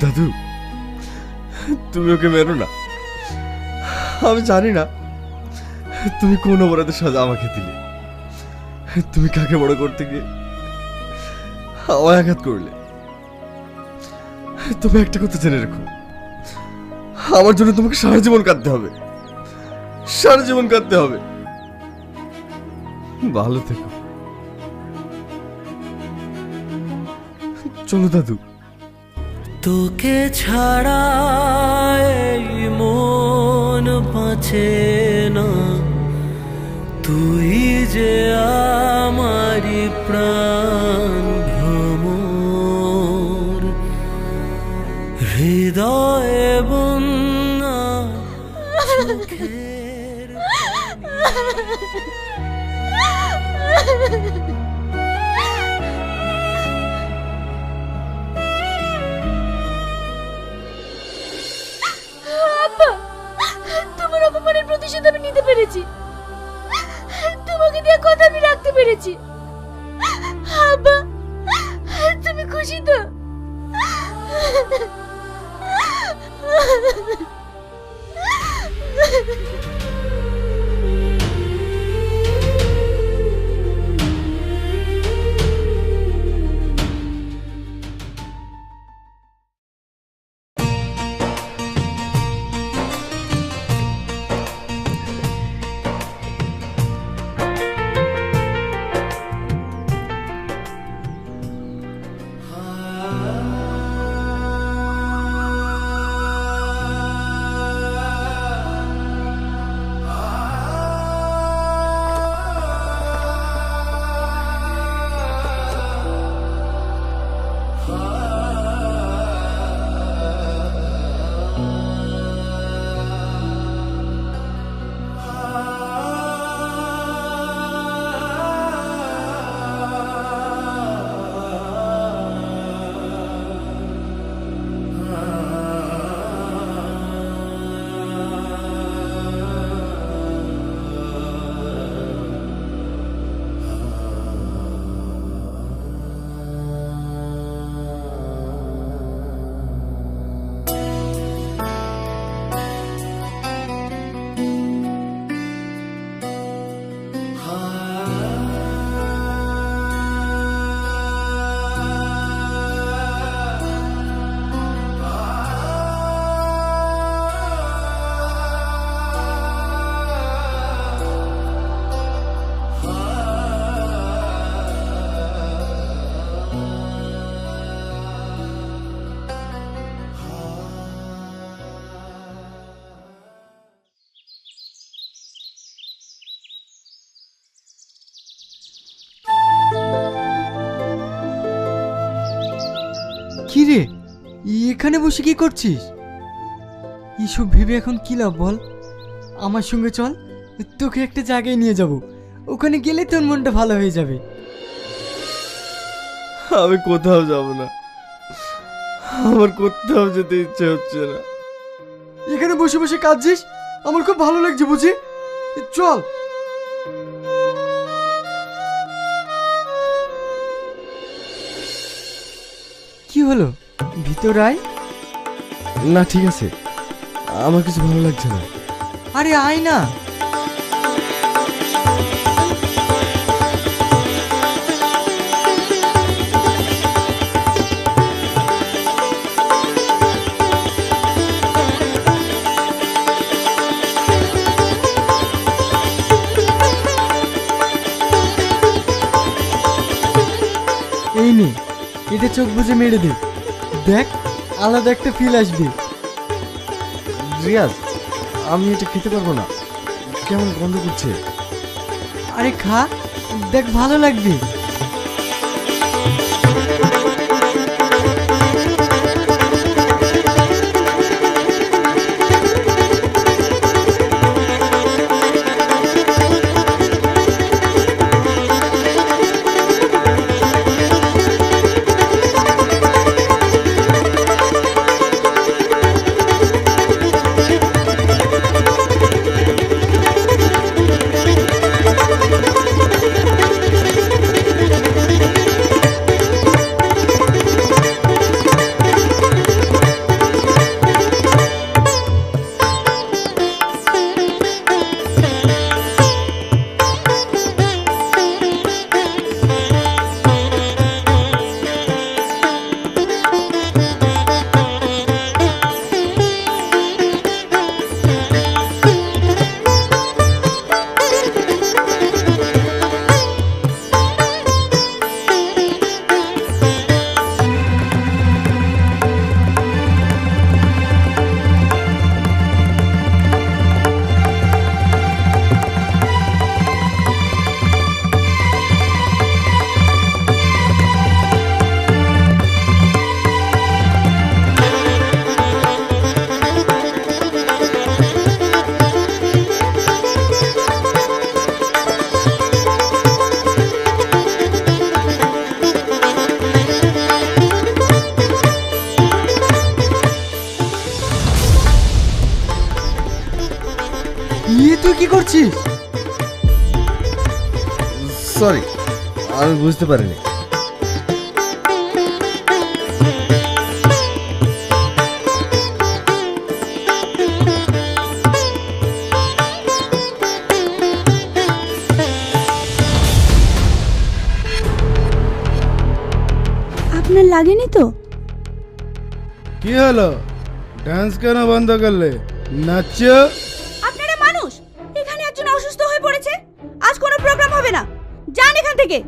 দাদু, তুমি ওকে মেরো না। আমি জানি না, তুমি কোন অপরাধের সাজা আমাকে দিলে। তুমি কাকে বড় করতে গিয়ে আমায় আঘাত করলে। তবে একটা কথা জেনে রেখো। আমার জন্য তোমাকে সারা জীবন কাঁদতে হবে। সারা জীবন কাঁদতে হবে। ভালো থেকো। চলো দাদু। তোকে ছাড়া মন বাঁচে না। তুই যে আমারি প্রাণ। পেরেছি আব্বা তুমি খুশি তো? রে এখানে বসে কি করছিস? এসব ভেবে এখন কি লাভ বল? আমার সঙ্গে চল তোকে একটা জায়গায় নিয়ে যাব। ওখানে গেলে তোর মনটা ভালো হয়ে যাবে। আমি কোথাও যাব না। আমার কোথাও যেতে ইচ্ছে হচ্ছে না। এখানে বসে বসে কাঁদছিস? আমার খুব ভালো লাগছে বুঝি? চল। হলো? ভিতর আয় না ঠিক আছে। আমার কিছু ভালো লাগছে না। আরে আয় না। এই নে। এটা চোখ বুঝে মেরে দে। দেখ, আলাদা একটা ফিল আসবে। রিয়াজ, আমি এটা খেতে পারব না। কেমন গন্ধ করছে? আরে খা, দেখ ভালো লাগবে। করছিস? সরি আমি বুঝতে পারিনি। আপনার লাগেনি তো? কি হলো? ডান্স কেন বন্ধ করলে? নাচ অসুস্থ হয়ে পড়েছে? আজ কোনো প্রোগ্রাম হবে না। যান এখান থেকে।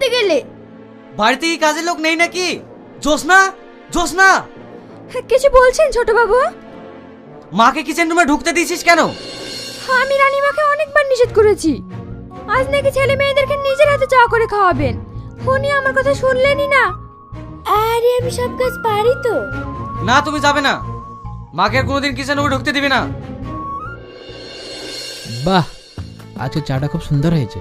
আনতে গেলে? বাড়িতে কি কাজের লোক নেই নাকি? জোসনা জোসনা কিছু বলছেন ছোট বাবু মাকে কিচেন রুমে ঢুকতে দিয়েছিস কেন? আমি রানীমাকে অনেকবার নিষেধ করেছি। আজ নাকি ছেলে মেয়েদেরকে নিজের হাতে চা করে খাওয়াবেন। উনি আমার কথা শুনলেনই না। আরে আমি সব কাজ পারি তো। না তুমি যাবে না। মাকে আর কোনোদিন কিচেন রুমে ঢুকতে দিবে না। বাহ আজকে চাটা খুব সুন্দর হয়েছে।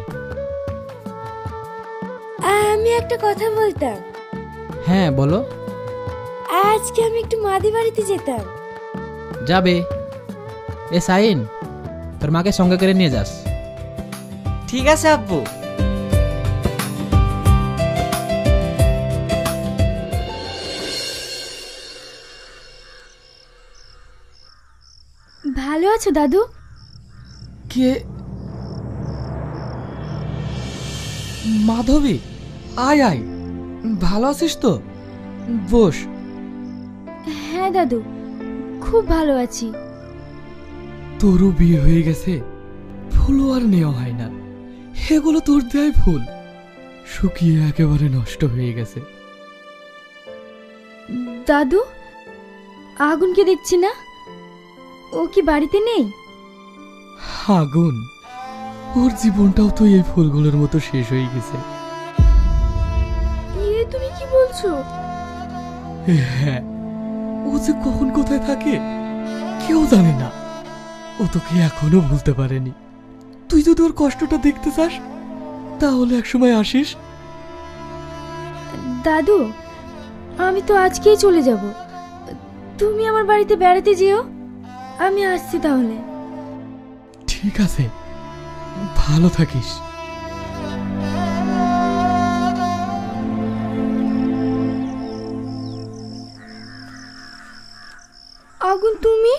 আমি একটা কথা বলতাম। হ্যাঁ বলো। আজকে আমি একটু মাদি বাড়িতে যেতাম। যাবে। এ সাইন তোর মাকে সঙ্গে করে নিয়ে যাস। ঠিক আছে আব্বু। ভালো আছো দাদু? কে? মাধবী? আয় আয়। ভালো আছিস তো? বস। হ্যাঁ দাদু। খুব ভালো আছি। তোরও বিয়ে হয়ে গেছে। ফুলও আর নেওয়া হয় না। এগুলো তোর দেয় ফুল শুকিয়ে একেবারে নষ্ট হয়ে গেছে। দাদু আগুনকে দেখছি না? ও কি বাড়িতে নেই? আগুন। ওর জীবনটাও তো এই ফুলগুলোর মতো শেষ হয়ে গেছে। তুমি কি বলছো? হ্যাঁ ও যে কখন কোথায় থাকে কেউ জানে না। ও তোকে এখনও ভুলতে পারেনি। তুই যদি ওর কষ্টটা দেখতে চাস তাহলে একসময় আসিস। দাদু আমি তো আজকেই চলে যাব। তুমি আমার বাড়িতে বেড়াতে যেও। আমি আসছি তাহলে। ঠিক আছে। ভালো থাকিস। আগুন তুমি?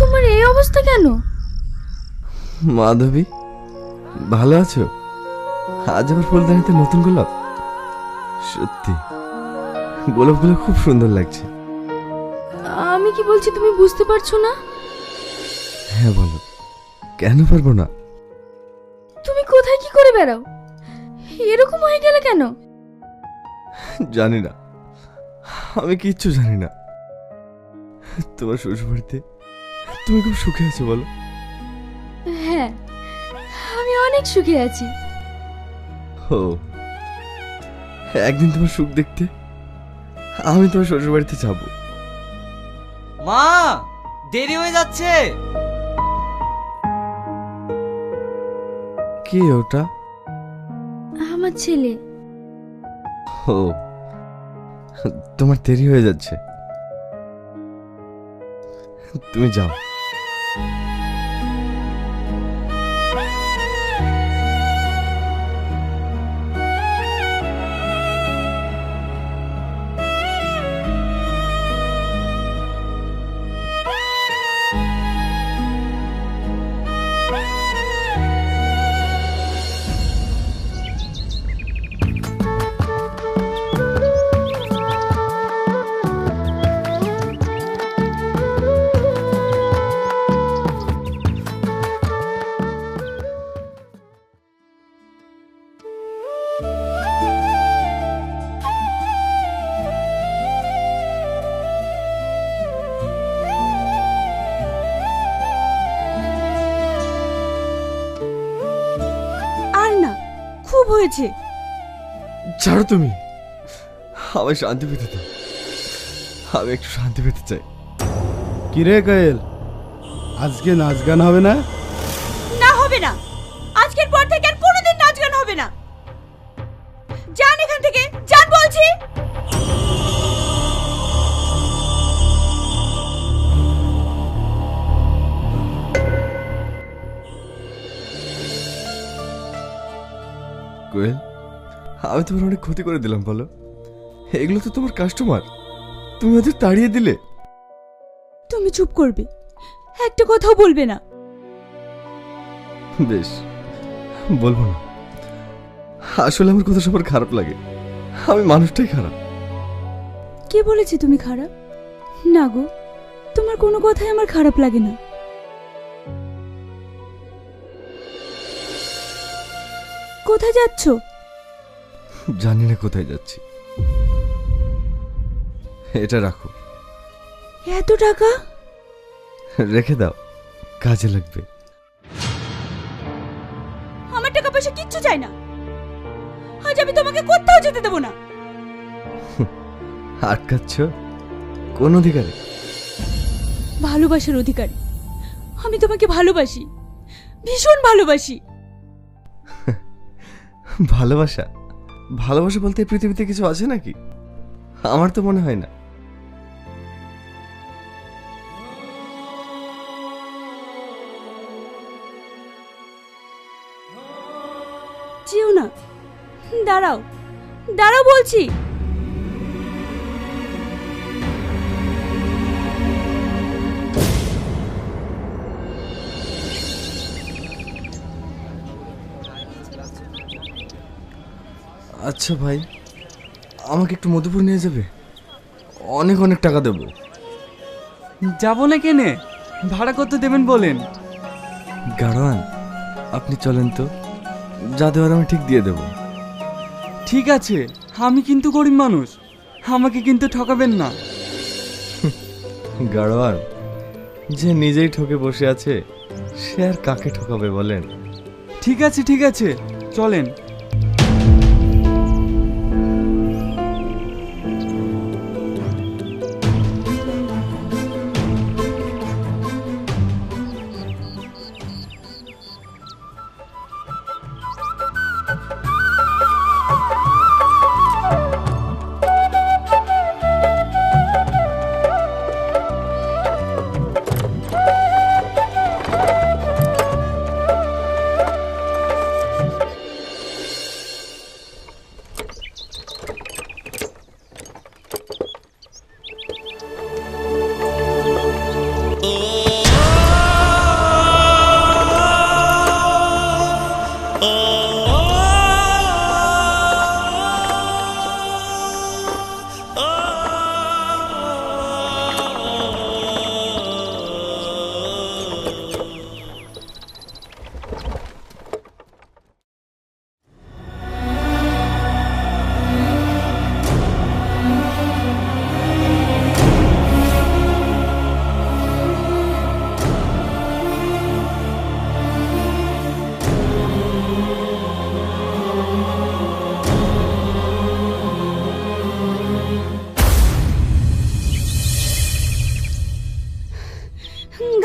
তোমার এই অবস্থা কেন? মাধবী ভালো আছো? আজ আমার ফুলদানিতে নতুন গোলাপ? সত্যি গোলাপগুলো খুব সুন্দর লাগছে। আমি কি বলছি তুমি বুঝতে পারছ না? হ্যাঁ বলো। কেন পারব না? তুমি কোথায় কি করে বেড়াও? এরকম হয়ে গেলে কেন? জানি না। আমি কিচ্ছু জানি না। তোমার শ্বশুর বাড়িতে তুমি খুব সুখে আছো বলো। হ্যাঁ আমি অনেক সুখে আছি। ও একদিন তোমার সুখ দেখতে আমি তোমার শ্বশুর বাড়িতে যাব। মা দেরি হয়ে যাচ্ছে। কে ওটা? আমার ছেলে। ও তোমার দেরি হয়ে যাচ্ছে। তুমি যাও হয়েছে ছাড়ো তুমি। আমি শান্তি পেতে দাও। আমি একটু শান্তি পেতে চাই। কিরে কায়েল? আজকে নাচ গান হবে না? না হবে না। আজকের পর থেকে আর কোনোদিন নাচ গান হবে না। যান এখান থেকে। যান বলছি। কোয়েল আমি তোমার অনেক ক্ষতি করে দিলাম বলো এগুলো তো তোমার কাস্টমার তুমি ওদের তাড়িয়ে দিলে। তুমি চুপ করবে। একটা কথাও বলবে না। বেশ বলব না। আসলে আমার কথা সবার খারাপ লাগে। আমি মানুষটাই খারাপ। কে বলেছে তুমি খারাপ? না গো তোমার কোনো কথাই আমার খারাপ লাগে না। কোথায় যাচ্ছ? জানি না কোথায় যাচ্ছি। এটা রাখো। এত টাকা? রেখে দাও। কাজে লাগবে। আমার টাকা পয়সা কিচ্ছু চাই না। আজ আমি তোমাকে কোথাও যেতে দেবো না। আটকাচ্ছ? কোন অধিকারে? ভালোবাসার অধিকারী। আমি তোমাকে ভালোবাসি। ভীষণ ভালোবাসি। ভালোবাসা? ভালোবাসা বলতে পৃথিবীতে কিছু আছে নাকি? আমার তো মনে হয় না। না। দাঁড়াও। দাঁড়াও বলছি। আচ্ছা ভাই আমাকে একটু মধুপুর নিয়ে যাবে? অনেক অনেক টাকা দেবো। যাব না কেনে? ভাড়া কত দেবেন বলেন? গাড়োয়ান আপনি চলেন তো। যা দেওয়ার আমি ঠিক দিয়ে দেবো। ঠিক আছে আমি কিন্তু গরিব মানুষ। আমাকে কিন্তু ঠকাবেন না। গাড়োয়ান যে নিজেই ঠকে বসে আছে সে আর কাকে ঠকাবে বলেন? ঠিক আছে ঠিক আছে চলেন।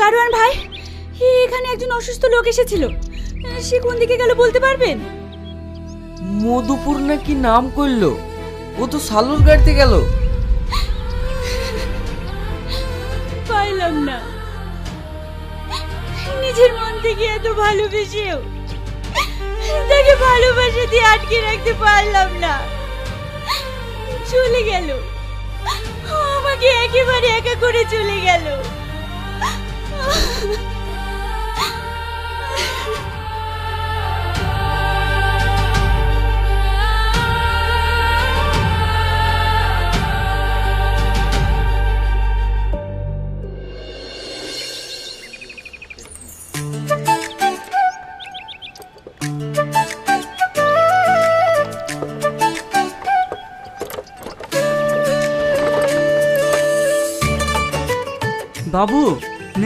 গাড়োয়ান ভাই এখানে একজন অসুস্থ লোক এসেছিল। সে কোন দিকে গেল বলতে পারবেন? মধুপুর নাকি নাম করল ও তো সালুর গাড়িতে গেল। পাইলাম না। নিজের মন থেকে এত ভালোবেসেও তাকে ভালোবাসা দিয়ে আটকে রাখতে পারলাম না। চলে গেল। আমাকে একেবারে একা করে চলে গেল। বাবু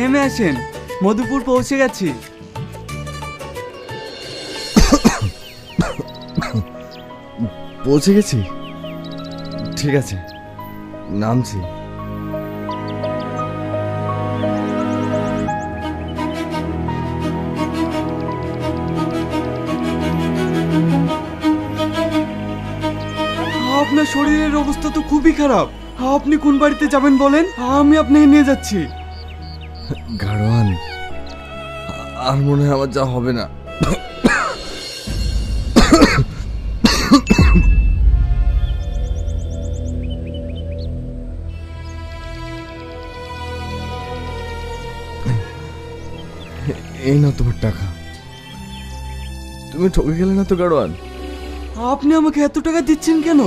নেমে আসেন। মধুপুর পৌঁছে গেছি। পৌঁছে গেছি? ঠিক আছে নামছি। আপনার শরীরের অবস্থা তো খুবই খারাপ। আপনি কোন বাড়িতে যাবেন বলেন? আমি আপনাকে নিয়ে যাচ্ছি। গাড়োয়ান আর মনে হয় আমার যা হবে না। এই না তোমার টাকা। তুমি ঠকে গেলে না তো গাড়োয়ান? আপনি আমাকে এত টাকা দিচ্ছেন কেন?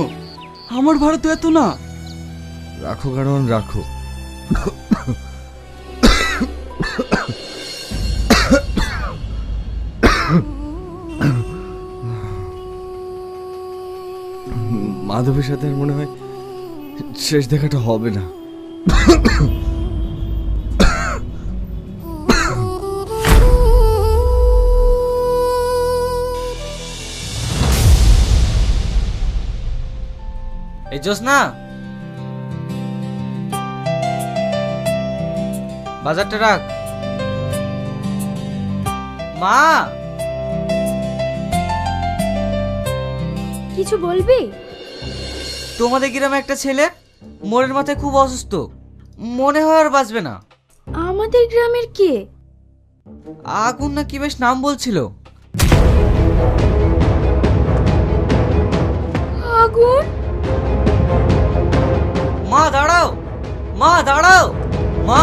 আমার ভাড়া তো এত না। রাখো গাড়োয়ান রাখো। মাধবের সাথে মনে হয় শেষ দেখাটা হবে না। এই জোসনা বাজারটা রাখ। মা! কিছু বলবি? তোমাদের গ্রামে একটা ছেলে মোড়ের মাথায় খুব অসুস্থ। মনে হয় আর বাঁচবে না। আমাদের গ্রামের কে? আগুন না কি বেশ নাম বলছিল। আগুন? মা দাঁড়াও! মা দাঁড়াও! মা!